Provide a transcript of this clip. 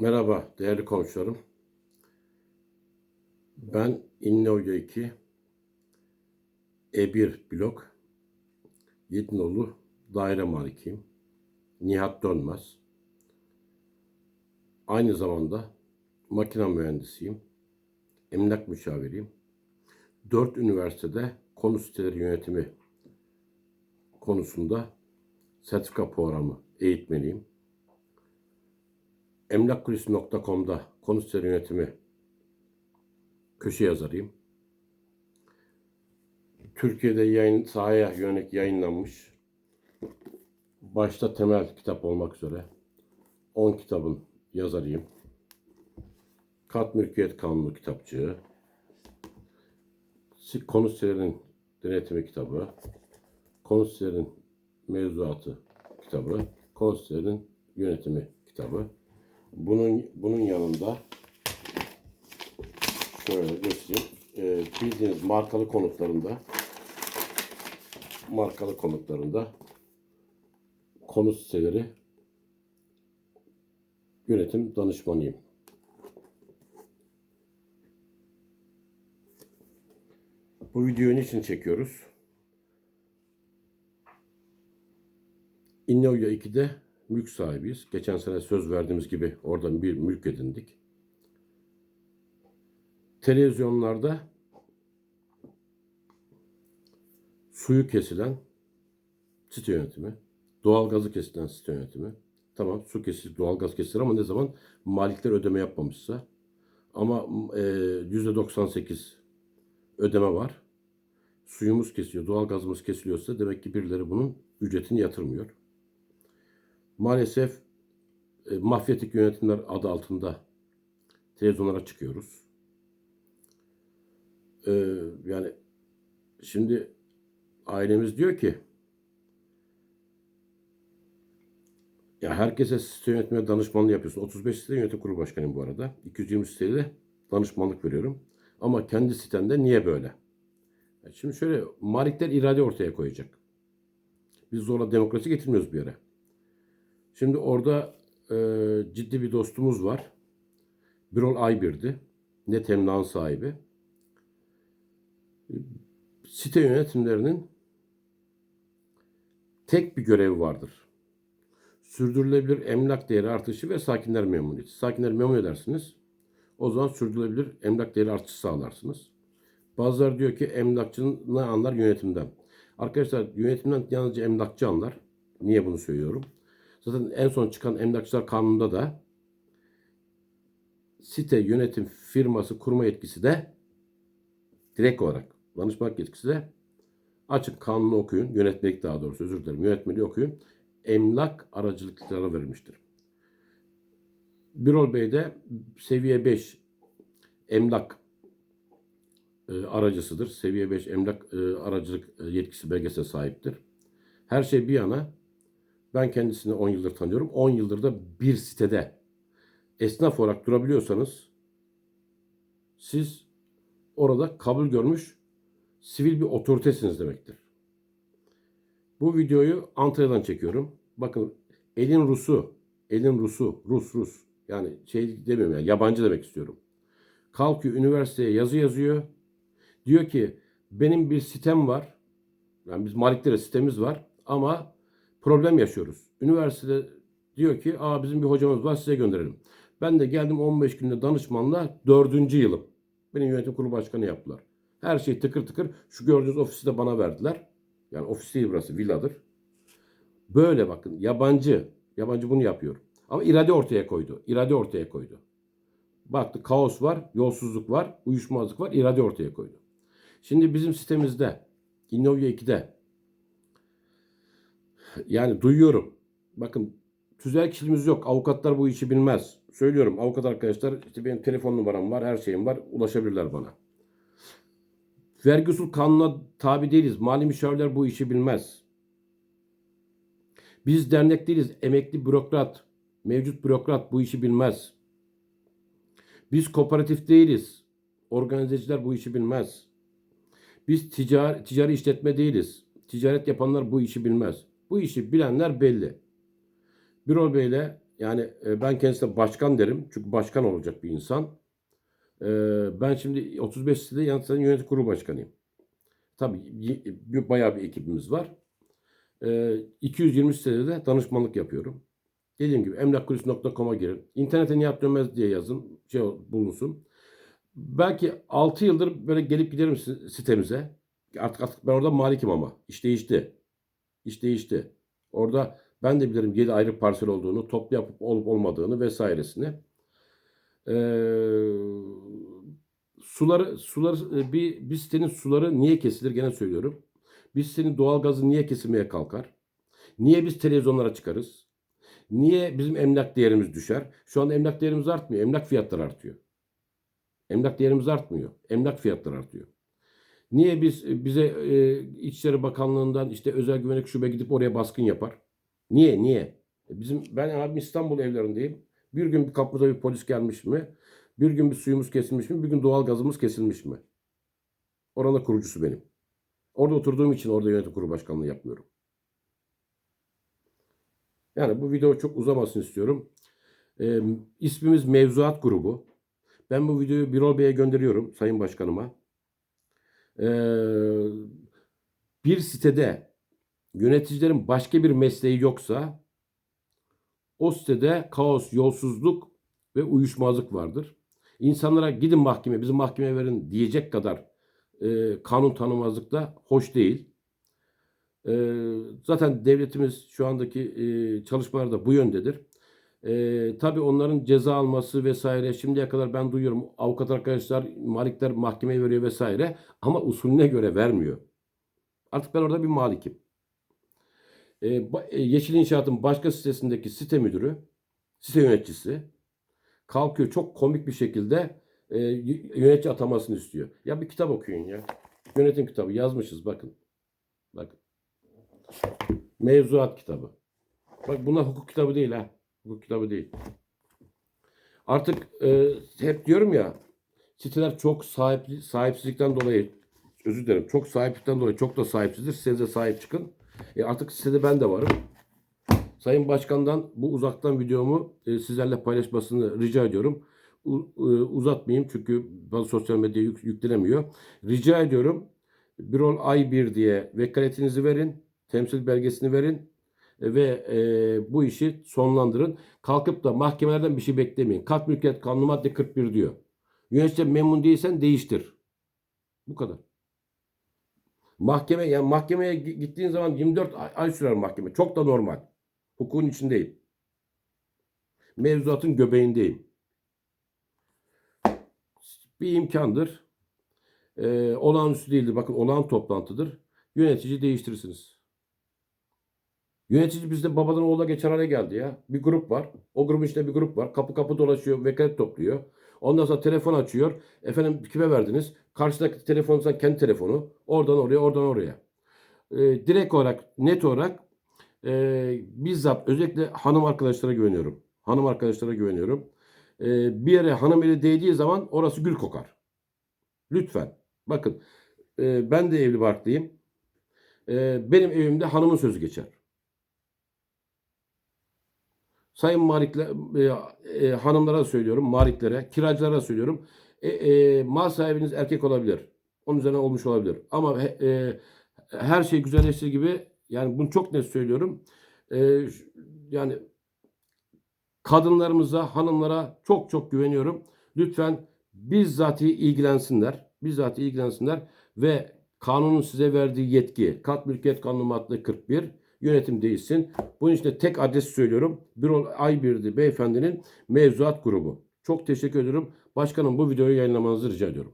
Merhaba değerli komşularım. Ben İnnovya 2 E1 blok Yedinoğlu daire malikiyim. Nihat Dönmez. Aynı zamanda makine mühendisiyim. Emlak müşaviriyim. Dört üniversitede konu siteleri yönetimi konusunda sertifika programı eğitmeniyim. Emlakkulisi.com'da konu siteleri yönetimi köşe yazarıyım. Türkiye'de yayın sahaya yönelik yayınlanmış başta temel kitap olmak üzere 10 kitabın yazarıyım. Kat Mülkiyet Kanunu kitapçığı, si- konu sitelerinin denetimi kitabı, konu sitelerin mevzuatı kitabı, konu sitelerin yönetimi kitabı. Bunun bunun yanında şöyle göstereyim. Ee, bildiğiniz markalı konutlarında markalı konutlarında konu siteleri yönetim danışmanıyım. Bu videoyu niçin çekiyoruz? İnnovya 2'de mülk sahibiyiz. Geçen sene söz verdiğimiz gibi oradan bir mülk edindik. Televizyonlarda suyu kesilen site yönetimi, doğalgazı kesilen site yönetimi. Tamam su kesilir, doğalgaz kesilir ama ne zaman malikler ödeme yapmamışsa ama e, %98 ödeme var. Suyumuz kesiyor, doğalgazımız kesiliyorsa demek ki birileri bunun ücretini yatırmıyor. Maalesef e, mafyatik yönetimler adı altında televizyonlara çıkıyoruz. E, yani şimdi ailemiz diyor ki ya herkese site yönetmeye danışmanlık yapıyorsun. 35 site yönetim kurulu başkanıyım bu arada. 220 siteye de danışmanlık veriyorum. Ama kendi sitende niye böyle? Ya Şimdi şöyle malikler irade ortaya koyacak. Biz zorla demokrasi getirmiyoruz bir yere. Şimdi orada e, ciddi bir dostumuz var. Birol Aybir'di. Net emlakın sahibi. Site yönetimlerinin tek bir görevi vardır. Sürdürülebilir emlak değeri artışı ve sakinler memnuniyeti. Sakinler memnun edersiniz. O zaman sürdürülebilir emlak değeri artışı sağlarsınız. Bazıları diyor ki emlakçının ne anlar yönetimden. Arkadaşlar yönetimden yalnızca emlakçı anlar. Niye bunu söylüyorum? Zaten en son çıkan emlakçılar kanununda da site yönetim firması kurma yetkisi de direkt olarak danışmanlık yetkisi de açık kanunu okuyun. Yönetmelik daha doğrusu özür dilerim. Yönetmeliği okuyun. Emlak aracılıklara verilmiştir. Birol Bey de seviye 5 emlak e, aracısıdır. Seviye 5 emlak e, aracılık e, yetkisi belgesine sahiptir. Her şey bir yana ben kendisini 10 yıldır tanıyorum. 10 yıldır da bir sitede esnaf olarak durabiliyorsanız siz orada kabul görmüş sivil bir otoritesiniz demektir. Bu videoyu Antalya'dan çekiyorum. Bakın elin Rusu, elin Rusu, Rus Rus. Yani şey demiyorum yani yabancı demek istiyorum. Kalkıyor üniversiteye yazı yazıyor. Diyor ki benim bir sitem var. Yani biz maliklere sitemiz var ama problem yaşıyoruz. Üniversitede diyor ki aa bizim bir hocamız var size gönderelim. Ben de geldim 15 günde danışmanla 4. yılım. Benim yönetim kurulu başkanı yaptılar. Her şey tıkır tıkır. Şu gördüğünüz ofisi de bana verdiler. Yani ofis değil burası villadır. Böyle bakın yabancı. Yabancı bunu yapıyor. Ama irade ortaya koydu. İrade ortaya koydu. Baktı kaos var, yolsuzluk var, uyuşmazlık var, irade ortaya koydu. Şimdi bizim sitemizde Innovia 2'de yani duyuyorum. Bakın tüzel kişiliğimiz yok. Avukatlar bu işi bilmez. Söylüyorum avukat arkadaşlar işte benim telefon numaram var, her şeyim var. Ulaşabilirler bana. Vergi usul kanuna tabi değiliz. Mali müşavirler bu işi bilmez. Biz dernek değiliz. Emekli bürokrat, mevcut bürokrat bu işi bilmez. Biz kooperatif değiliz. Organizeciler bu işi bilmez. Biz ticari, ticari işletme değiliz. Ticaret yapanlar bu işi bilmez. Bu işi bilenler belli. Birol Bey'le Yani e, ben kendisine başkan derim. Çünkü başkan olacak bir insan. E, ben şimdi 35 sitede Yansı'nın yönetim kurulu başkanıyım. Tabii bayağı bir ekibimiz var. E, 220 sitede de danışmanlık yapıyorum. Dediğim gibi emlakkulisi.com'a girin. İnternete Nihat Dönmez diye yazın. Şey bulunsun. Belki 6 yıldır böyle gelip giderim si- sitemize. Artık, artık ben orada malikim ama. İş değişti. İş değişti. Orada ben de bilirim 7 ayrı parsel olduğunu, toplu yapıp olup olmadığını vesairesini. Ee, suları suları e, bir bir sitenin suları niye kesilir gene söylüyorum. Bir sitenin doğalgazı niye kesilmeye kalkar? Niye biz televizyonlara çıkarız? Niye bizim emlak değerimiz düşer? Şu anda emlak değerimiz artmıyor. Emlak fiyatları artıyor. Emlak değerimiz artmıyor. Emlak fiyatları artıyor. Niye biz bize e, İçişleri Bakanlığı'ndan işte özel güvenlik şube gidip oraya baskın yapar? Niye? Niye? E, Bizim ben abim İstanbul evlerindeyim. Bir gün bir kapıda bir polis gelmiş mi? Bir gün bir suyumuz kesilmiş mi? Bir gün doğal gazımız kesilmiş mi? Oranın kurucusu benim. Orada oturduğum için orada yönetim kurulu başkanlığı yapmıyorum. Yani bu video çok uzamasın istiyorum. E, ismimiz Mevzuat Grubu. Ben bu videoyu Birol Bey'e gönderiyorum Sayın Başkanıma. Ee, bir sitede yöneticilerin başka bir mesleği yoksa o sitede kaos, yolsuzluk ve uyuşmazlık vardır. İnsanlara gidin mahkeme, bizi mahkemeye verin diyecek kadar e, kanun tanımazlık da hoş değil. E, zaten devletimiz şu andaki e, çalışmalar da bu yöndedir. E, tabii onların ceza alması vesaire şimdiye kadar ben duyuyorum avukat arkadaşlar, malikler mahkemeye veriyor vesaire ama usulüne göre vermiyor. Artık ben orada bir malikim. E, Yeşil İnşaat'ın başka sitesindeki site müdürü, site yöneticisi kalkıyor çok komik bir şekilde e, yönetici atamasını istiyor. Ya bir kitap okuyun ya. Yönetim kitabı yazmışız bakın. Bakın. Mevzuat kitabı. Bak bunlar hukuk kitabı değil ha. Hukuk kitabı değil. Artık e, hep diyorum ya siteler çok sahip, sahipsizlikten dolayı özür dilerim çok sahiplikten dolayı çok da sahipsizdir. Size de sahip çıkın. E, artık sitede ben de varım. Sayın Başkan'dan bu uzaktan videomu e, sizlerle paylaşmasını rica ediyorum. U- e, uzatmayayım çünkü bazı sosyal medyaya yük- yüklenemiyor. Rica ediyorum. Birol I1 diye vekaletinizi verin. Temsil belgesini verin. E, ve e, bu işi sonlandırın. Kalkıp da mahkemelerden bir şey beklemeyin. Kat mülkiyet kanunu madde 41 diyor. Yönetici memnun değilsen değiştir. Bu kadar. Mahkeme yani mahkemeye gi- gittiğin zaman 24 ay, ay sürer mahkeme. Çok da normal. Hukukun içindeyim. Mevzuatın göbeğindeyim. Bir imkandır. Ee, olağanüstü değildir. Bakın olağan toplantıdır. Yönetici değiştirirsiniz. Yönetici bizde babadan oğula geçen hale geldi ya. Bir grup var. O grubun içinde bir grup var. Kapı kapı dolaşıyor. Vekalet topluyor. Ondan sonra telefon açıyor. Efendim kime verdiniz? Karşıdaki telefon kendi telefonu. Oradan oraya, oradan oraya. Ee, direkt olarak, net olarak e, bizzat özellikle hanım arkadaşlara güveniyorum. Hanım arkadaşlara güveniyorum. Ee, bir yere hanım eli değdiği zaman orası gül kokar. Lütfen. Bakın e, ben de evli barklıyım. E, benim evimde hanımın sözü geçer. Sayın malikler, e, e, hanımlara söylüyorum, maliklere, kiracılara söylüyorum. E, e, mal sahibiniz erkek olabilir. Onun üzerine olmuş olabilir. Ama e, her şey güzelleştiği gibi yani bunu çok net söylüyorum. E, yani kadınlarımıza, hanımlara çok çok güveniyorum. Lütfen bizzati ilgilensinler. Bizzati ilgilensinler ve kanunun size verdiği yetki, kat mülkiyet kanunu madde 41 yönetim değişsin. Bunun için de tek adres söylüyorum. Birol Aybirdi beyefendinin mevzuat grubu. Çok teşekkür ediyorum. Başkanım bu videoyu yayınlamanızı rica ediyorum.